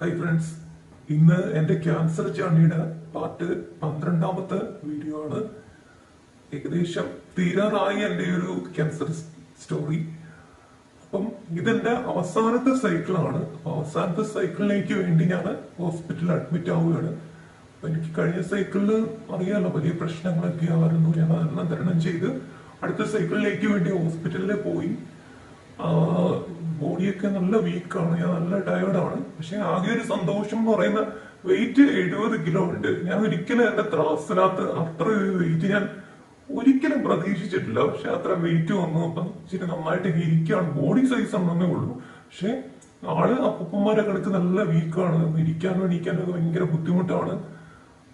Hi friends ഇന്ന് എന്റെ cancer ചാണിയുടെ പാർട്ട് പന്ത്രണ്ടാമത്തെ വീഡിയോ ആണ്. ഏകദേശം തീരാറായി എന്റെ ഒരു ക്യാൻസർ സ്റ്റോറി അപ്പം ഇതെന്റെ അവസാനത്തെ സൈക്കിളാണ് അപ്പൊ അവസാനത്തെ സൈക്കിളിലേക്ക് വേണ്ടി ഞാൻ ഹോസ്പിറ്റലിൽ അഡ്മിറ്റ് ആവുകയാണ്. അപ്പൊ എനിക്ക് കഴിഞ്ഞ സൈക്കിളിൽ അറിയാലോ വലിയ പ്രശ്നങ്ങളൊക്കെ ആയിരുന്നു. ഞാൻ അതെല്ലാം തരണം ചെയ്ത് അടുത്ത സൈക്കിളിലേക്ക് വേണ്ടി ഹോസ്പിറ്റലിൽ പോയി. ബോഡിയൊക്കെ നല്ല വീക്കാണ് ഞാൻ നല്ല ടയേർഡാണ് പക്ഷെ ആകെ ഒരു സന്തോഷം എന്ന് പറയുന്ന വെയിറ്റ് എഴുപത് കിലോ ഉണ്ട്. ഞാൻ ഒരിക്കലും എന്റെ ത്രാസിനകത്ത് അത്ര വെയിറ്റ് ഞാൻ ഒരിക്കലും പ്രതീക്ഷിച്ചിട്ടില്ല. പക്ഷെ അത്ര വെയിറ്റ് വന്നു. അപ്പം ഇച്ചിരി നന്നായിട്ട് ഇരിക്കുകയാണ്. ബോഡി സൈസ് ഉണ്ടെന്നേ ഉള്ളൂ. പക്ഷെ ആൾ അപ്പൂപ്പന്മാരെ കണക്ക് നല്ല വീക്കാണ് ഇരിക്കാനും എണീക്കാനോ ഒക്കെ ഭയങ്കര ബുദ്ധിമുട്ടാണ്.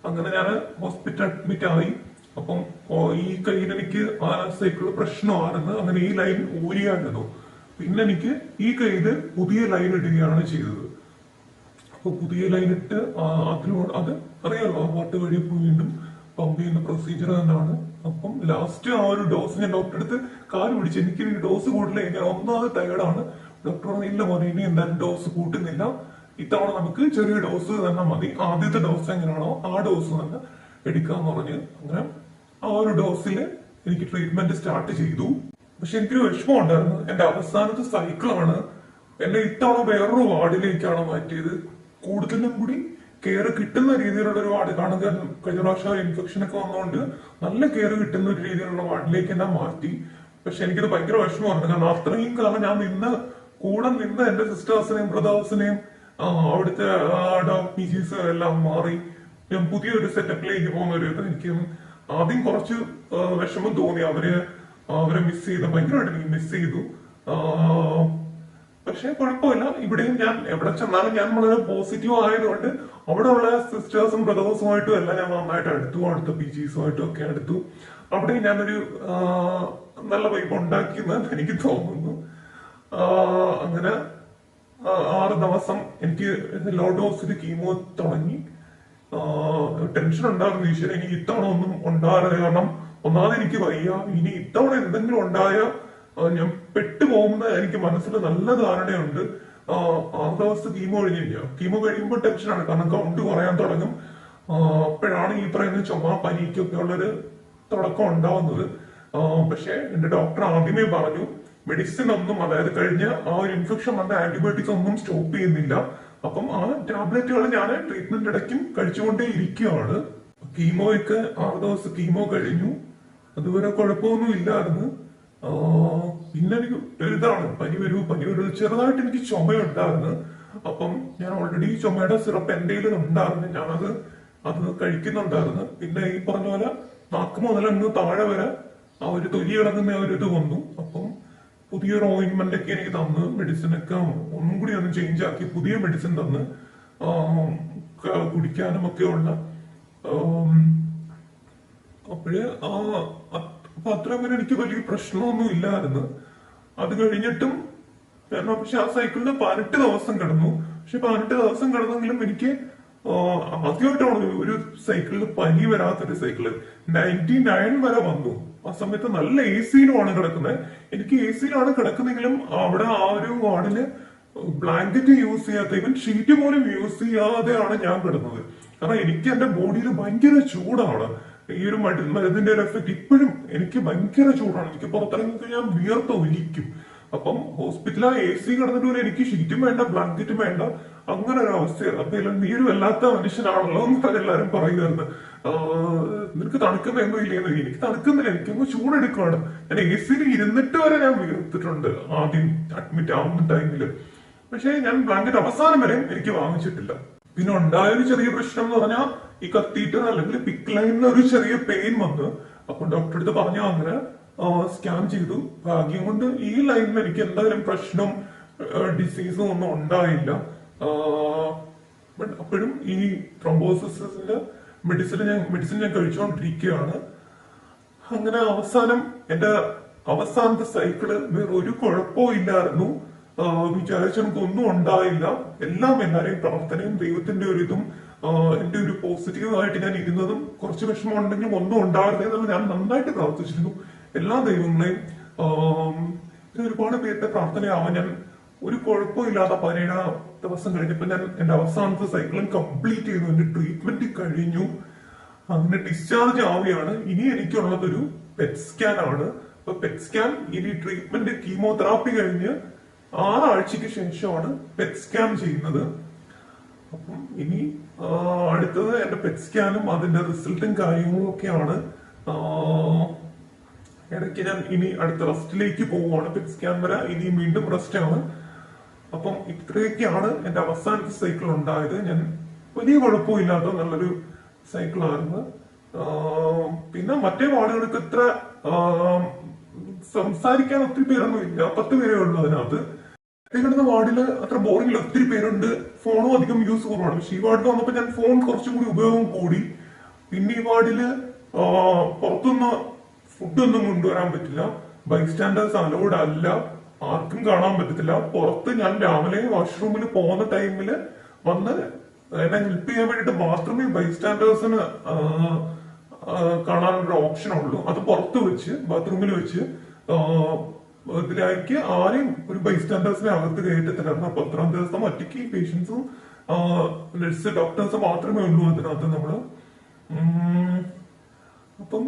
അങ്ങനെ ഞാൻ ഹോസ്പിറ്റൽ അഡ്മിറ്റ് ആയി. അപ്പം ഈ കയ്യിൽ എനിക്ക് ആ സൈക്കിൾ പ്രശ്നമായിരുന്നു അങ്ങനെ ഈ ലൈൻ ഊരിയായിരുന്നു പിന്നെ എനിക്ക് ഈ കയ്യിൽ പുതിയ ലൈൻ ഇടുകയാണ് ചെയ്തത്. അപ്പൊ പുതിയ ലൈൻ ഇട്ട് അതിനോട് അത് അറിയാലോ ആ പാട്ട് വഴി വീണ്ടും പമ്പ് ചെയ്യുന്ന പ്രൊസീജിയർ തന്നെയാണ് അപ്പം ലാസ്റ്റ് ആ ഒരു ഡോസ് ഞാൻ ഡോക്ടറെ അടുത്ത് കാൽ പിടിച്ച് എനിക്ക് ഈ ഡോസ് കൂട്ടില്ല ഞാൻ ഒന്നാമത് ടയർഡാണ് ഡോക്ടർ ഇല്ല മോനെ ഇനി എന്തായാലും ഡോസ് കൂട്ടുന്നില്ല. ഇത്തവണ നമുക്ക് ചെറിയ ഡോസ് തന്നെ മതി. ആദ്യത്തെ ഡോസ് എങ്ങനെയാണോ ആ ഡോസ് തന്നെ എടുക്കാന്ന് പറഞ്ഞ് അങ്ങനെ ആ ഒരു ഡോസിൽ എനിക്ക് ട്രീറ്റ്മെന്റ് സ്റ്റാർട്ട് ചെയ്തു. പക്ഷെ എനിക്കൊരു വിഷമം ഉണ്ടായിരുന്നു എന്റെ അവസാനത്തെ സൈക്കിളാണ് എന്നെ ഇത്തവണ വേറൊരു വാർഡിലേക്കാണ് മാറ്റിയത്. കൂടുതലും കൂടി കെയർ കിട്ടുന്ന രീതിയിലുള്ള ഒരു വാർഡ് കാണുക കഴിഞ്ഞ പ്രാവശ്യം ഇൻഫെക്ഷൻ ഒക്കെ വന്നുകൊണ്ട് നല്ല കെയർ കിട്ടുന്ന ഒരു രീതിയിലുള്ള വാർഡിലേക്ക് എന്നെ മാറ്റി. പക്ഷെ എനിക്കത് ഭയങ്കര വിഷമമായിരുന്നു. കാരണം അത്രയും കാലം ഞാൻ നിന്ന് കൂടെ നിന്ന് എന്റെ സിസ്റ്റേഴ്സിനെയും ബ്രദേഴ്സിനെയും അവിടുത്തെ ഡോക്ടീസ് എല്ലാം മാറി. ഞാൻ പുതിയൊരു സെറ്റപ്പിലേക്ക് പോകുന്ന ഒരു ഇത് എനിക്ക് ആദ്യം കുറച്ച് വിഷമം തോന്നി. അവർ അവരെ മിസ് ചെയ്ത് ഭയങ്കരമായിട്ട് എനിക്ക് മിസ് ചെയ്തു പക്ഷെ കുഴപ്പമില്ല. ഇവിടെയും ഞാൻ എവിടെ ചെന്നാലും ഞാൻ വളരെ പോസിറ്റീവ് ആയതുകൊണ്ട് അവിടെ ഉള്ള സിസ്റ്റേഴ്സും ബ്രദേഴ്സുമായിട്ടും എല്ലാം ഞാൻ നന്നായിട്ട് അടുത്തു. അടുത്ത പി ജിസുമായിട്ടും ഒക്കെ അടുത്തു. അവിടെയും ഞാനൊരു നല്ല വൈബ് ഉണ്ടാക്കിയെന്ന് എനിക്ക് തോന്നുന്നു. അങ്ങനെ ആറ് ദിവസം എനിക്ക് ലോ ഡോസിൽ കീമോ തുടങ്ങി ടെൻഷൻ ഉണ്ടായിരുന്നു. ഈശ്വരൻ ഇനി ഇത്തവണ ഒന്നും ഉണ്ടാകരുത്. കാരണം ഒന്നാമത് എനിക്ക് വയ്യ. ഇനി ഇത്തവണ എന്തെങ്കിലും ഉണ്ടായ ഞാൻ പെട്ടുപോകുന്ന എനിക്ക് മനസ്സിൽ നല്ല ധാരണയുണ്ട്. ആ, ആറ് ദിവസത്തെ കീമോ കഴിഞ്ഞില്ല. കീമോ കഴിയുമ്പോൾ ടെൻഷനാണ് കാരണം കൗണ്ട് കുറയാൻ തുടങ്ങും. അപ്പോഴാണ് ഈ പറയുന്ന ചുമ പനിക്കൊക്കെ ഉള്ളൊരു തുടക്കം ഉണ്ടാവുന്നത്. പക്ഷെ എന്റെ ഡോക്ടർ ആദ്യമേ പറഞ്ഞു മെഡിസിൻ ഒന്നും അതായത് കഴിഞ്ഞ ആ ഒരു ഇൻഫെക്ഷൻ വന്ന ആന്റിബയോട്ടിക്സ് ഒന്നും സ്റ്റോപ്പ് ചെയ്യുന്നില്ല. അപ്പം ആ ടാബ്ലറ്റുകൾ ഞാൻ ട്രീറ്റ്മെന്റ് ഇടയ്ക്കും കഴിച്ചുകൊണ്ടേ ഇരിക്കുകയാണ് കീമോയ്ക്ക് ആറ് ദിവസം കീമോ കഴിഞ്ഞു. അതുവരെ കുഴപ്പമൊന്നും ഇല്ലായിരുന്നു പിന്നെ എനിക്ക് വലുതാണ്. പനി വരൂ പനി വരൂ. ചെറുതായിട്ട് എനിക്ക് ചുമയുണ്ടായിരുന്നു. അപ്പം ഞാൻ ഓൾറെഡി ചുമയുടെ സിറപ്പ് എന്റെ ഉണ്ടായിരുന്നു. ഞാനത് അത് കഴിക്കുന്നുണ്ടായിരുന്നു. പിന്നെ ഈ പറഞ്ഞ പോലെ നാക്ക് മുതൽ അങ്ങ് താഴെ വരെ ആ ഒരു തൊലി ആ ഒരു ഇത് വന്നു. അപ്പം പുതിയൊരു ഓയിൻമെന്റ് ഒക്കെ എനിക്ക് തന്ന് മെഡിസിൻ ഒക്കെ ഒന്നും കൂടി ഒന്ന് ചേഞ്ച് ആക്കി പുതിയ മെഡിസിൻ തന്ന് കുടിക്കാനും ഒക്കെ ഉള്ള അപ്പോഴ് ആ അപ്പൊ അത്ര വരെ എനിക്ക് വലിയ പ്രശ്നമൊന്നും ഇല്ലായിരുന്നു. അത് കഴിഞ്ഞിട്ടും കാരണം പക്ഷെ ആ സൈക്കിളിന് പതിനെട്ട് ദിവസം കിടന്നു. പക്ഷെ പതിനെട്ട് ദിവസം കിടന്നെങ്കിലും എനിക്ക് ആദ്യമായിട്ടാണ് ഒരു സൈക്കിളിൽ പനി വരാത്തൊരു സൈക്കിൾ. നയന്റി നയൻ വരെ വന്നു. ആ സമയത്ത് നല്ല എ സിയിലുമാണ് കിടക്കുന്നത്. എനിക്ക് എ സിയിലാണ് കിടക്കുന്നെങ്കിലും അവിടെ ആ ഒരു വാർഡിൽ ബ്ലാങ്കറ്റ് യൂസ് ചെയ്യാത്ത ഇവൻ ഷീറ്റ് പോലും യൂസ് ചെയ്യാതെയാണ് ഞാൻ കിടന്നത്. കാരണം എനിക്ക് എന്റെ ബോഡിയിൽ ഭയങ്കര ചൂടാണ് ഈ ഒരു മടി- മരുന്നിന്റെ ഒരു എഫക്ട് ഇപ്പോഴും എനിക്ക് ഭയങ്കര ചൂടാണ്. എനിക്ക് പുറത്തിറങ്ങി ഞാൻ വിയർത്ത് ഒലിക്കും. അപ്പം ഹോസ്പിറ്റലിൽ എ സി കിടന്നിട്ട് പോലും എനിക്ക് ഷീറ്റും വേണ്ട ബ്ലാങ്കറ്റും വേണ്ട. അങ്ങനെ ഒരു അവസ്ഥയാണ്. അപ്പൊ നീ ഒരു വല്ലാത്ത മനുഷ്യനാണല്ലോ എന്നാണ് എല്ലാരും പറയുമായിരുന്നു ആഹ് നിനക്ക് തണുക്കുന്നൊന്നും ഇല്ലെന്ന് എനിക്ക് തണുക്കുന്നില്ല. എനിക്കങ്ങ് ചൂടെടുക്കുകയാണ് ഞാൻ എ സിയിൽ ഇരുന്നിട്ട് വരെ ഞാൻ വീർത്തിട്ടുണ്ട് ആദ്യം അഡ്മിറ്റ് ആവുന്ന ടൈമിൽ പക്ഷേ ഞാൻ ബ്ലാങ്കറ്റ് അവസാനം വരെയും എനിക്ക് വാങ്ങിച്ചിട്ടില്ല. പിന്നെ ഉണ്ടായ ഒരു ചെറിയ പ്രശ്നം എന്ന് പറഞ്ഞാൽ ഈ കത്തീറ്റർ അല്ലെങ്കിൽ പിക്ക് ലൈനിൽ ഒരു ചെറിയ പെയിൻ വന്ന്. അപ്പൊ ഡോക്ടറെ അടുത്ത് പറഞ്ഞു അങ്ങനെ സ്കാൻ ചെയ്തു. ഭാഗ്യം കൊണ്ട് ഈ ലൈനിൽ എനിക്ക് എന്തായാലും പ്രശ്നം ഡിസീസും ഒന്നും ഉണ്ടായില്ല. ബട്ട് അപ്പോഴും ഈ ത്രോംബോസിന്റെ മെഡിസിൻ ഞാൻ മെഡിസിൻ ഞാൻ കഴിച്ചുകൊണ്ടിരിക്കുകയാണ് അങ്ങനെ അവസാനം എന്റെ അവസാനത്തെ സൈക്കിൾ വേറെ ഒരു കുഴപ്പവും ഇല്ലായിരുന്നു. ആഹ് വിചാരിച്ച ഒന്നും ഉണ്ടായില്ല. എല്ലാം എല്ലാരെയും പ്രാർത്ഥനയും ദൈവത്തിന്റെ ഒരു ഇതും എന്റെ ഒരു പോസിറ്റീവായിട്ട് ഞാൻ ഇരുന്നതും കുറച്ച് വിഷമം ഉണ്ടെങ്കിലും ഒന്നും ഉണ്ടായിരുന്നെന്നുള്ള ഞാൻ നന്നായിട്ട് പ്രാർത്ഥിച്ചിരുന്നു. എല്ലാ ദൈവങ്ങളെയും ഒരുപാട് പേരുടെ പ്രാർത്ഥനയാവാൻ ഞാൻ ഒരു കുഴപ്പമില്ലാതെ പതിനേഴാം ദിവസം കഴിഞ്ഞപ്പോ ഞാൻ എന്റെ അവസാനത്തെ സൈക്കിളും കംപ്ലീറ്റ് ചെയ്തു. എന്റെ ട്രീറ്റ്മെന്റ് കഴിഞ്ഞു. അങ്ങനെ ഡിസ്ചാർജ് ആവുകയാണ്. ഇനി എനിക്കുള്ളത് ഒരു പെറ്റ് സ്കാൻ ആണ്. അപ്പൊ പെറ്റ് സ്കാൻ ഇനി ട്രീറ്റ്മെന്റ് കീമോതെറാപ്പി കഴിഞ്ഞ് ആറാഴ്ചക്ക് ശേഷമാണ് പെറ്റ് സ്കാൻ ചെയ്യുന്നത്. അപ്പം ഇനി അടുത്തത് എന്റെ പെറ്റ് സ്കാനും അതിന്റെ റിസൾട്ടും കാര്യങ്ങളും ഒക്കെയാണ്. ഇടയ്ക്ക് ഞാൻ ഇനി അടുത്ത റെസ്റ്റിലേക്ക് പോവുകയാണ് പെറ്റ് സ്കാൻ വരെ. ഇനി വീണ്ടും റെസ്റ്റ് ആണ്. അപ്പം ഇത്രയൊക്കെയാണ് എന്റെ അവസാനത്തെ സൈക്കിൾ ഉണ്ടായത്. ഞാൻ വലിയ കുഴപ്പമില്ലാത്ത നല്ലൊരു സൈക്കിളായിരുന്നു പിന്നെ മറ്റേ വാർഡുകൾക്ക് ഇത്ര സംസാരിക്കാൻ ഒത്തിരി പേരൊന്നും ഇല്ല പത്ത് പേരേ ഉള്ളൂ അതിനകത്ത്. കിടന്ന വാർഡിൽ അത്ര ബോറിംഗ് ഇല്ല ഒത്തിരി പേരുണ്ട്. ഫോണും അധികം യൂസ് കുറവാണ് പക്ഷെ ഈ വാർഡിൽ വന്നപ്പോൾ ഞാൻ ഫോൺ കുറച്ചും കൂടി ഉപയോഗം കൂടി. പിന്നെ ഈ വാർഡിൽ പുറത്തുനിന്ന് ഫുഡൊന്നും കൊണ്ടുവരാൻ പറ്റില്ല. ബൈസ്റ്റാൻഡേഴ്സ് അലൗഡ് അല്ല. ആർക്കും കാണാൻ പറ്റത്തില്ല. പുറത്ത് ഞാൻ രാവിലെ വാഷ്റൂമിൽ പോകുന്ന ടൈമിൽ വന്ന് എന്നെ ഹെൽപ്പ് ചെയ്യാൻ വേണ്ടിട്ട് മാത്രമേ ബൈസ്റ്റാൻഡേഴ്സിന് കാണാനൊരു ഓപ്ഷൻ ഉള്ളൂ. അത് പുറത്ത് വെച്ച് ബാത്റൂമിൽ വെച്ച് ഇതിലേക്ക് ആരെയും ഒരു ബൈസ്റ്റാൻഡേഴ്സിനെ അകത്ത് കയറ്റത്തില്ല. കാരണം പത്താം ദിവസം ഒറ്റയ്ക്ക് പേഷ്യൻസും നഴ്സ് ഡോക്ടേഴ്സ് മാത്രമേ ഉള്ളൂ അതിനകത്ത് നമ്മൾ. അപ്പം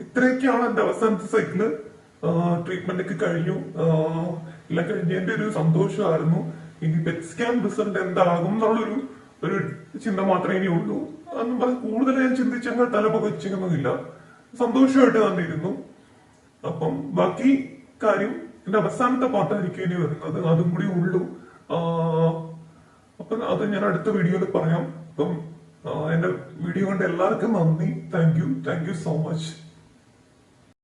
ഇത്രയൊക്കെയാണ് എന്റെ അവസാനത്തെ സൈക്കിൾ ട്രീറ്റ്മെന്റ് ഒക്കെ കഴിഞ്ഞു. എല്ലാം കഴിഞ്ഞതിന്റെ ഒരു സന്തോഷമായിരുന്നു. ഇനി പെറ്റ് സ്കാൻ റിസൾട്ട് എന്താകും എന്നുള്ളൊരു ഒരു ചിന്ത മാത്രമേ ഇനി ഉള്ളൂ. അന്ന് പറഞ്ഞ് കൂടുതൽ ഞാൻ ചിന്തിച്ചങ്ങ് തലപൊകച്ചൊന്നുമില്ല സന്തോഷമായിട്ട് തന്നിരുന്നു. അപ്പം ബാക്കി കാര്യം എന്റെ അവസാനത്തെ പാട്ടായിരിക്കും ഇനി വരുന്നത്. അതും കൂടി ഉള്ളൂ. അപ്പൊ അത് ഞാൻ അടുത്ത വീഡിയോയിൽ പറയാം. അപ്പം എന്റെ വീഡിയോ കണ്ട എല്ലാവർക്കും നന്ദി. Thank you. Thank you so much.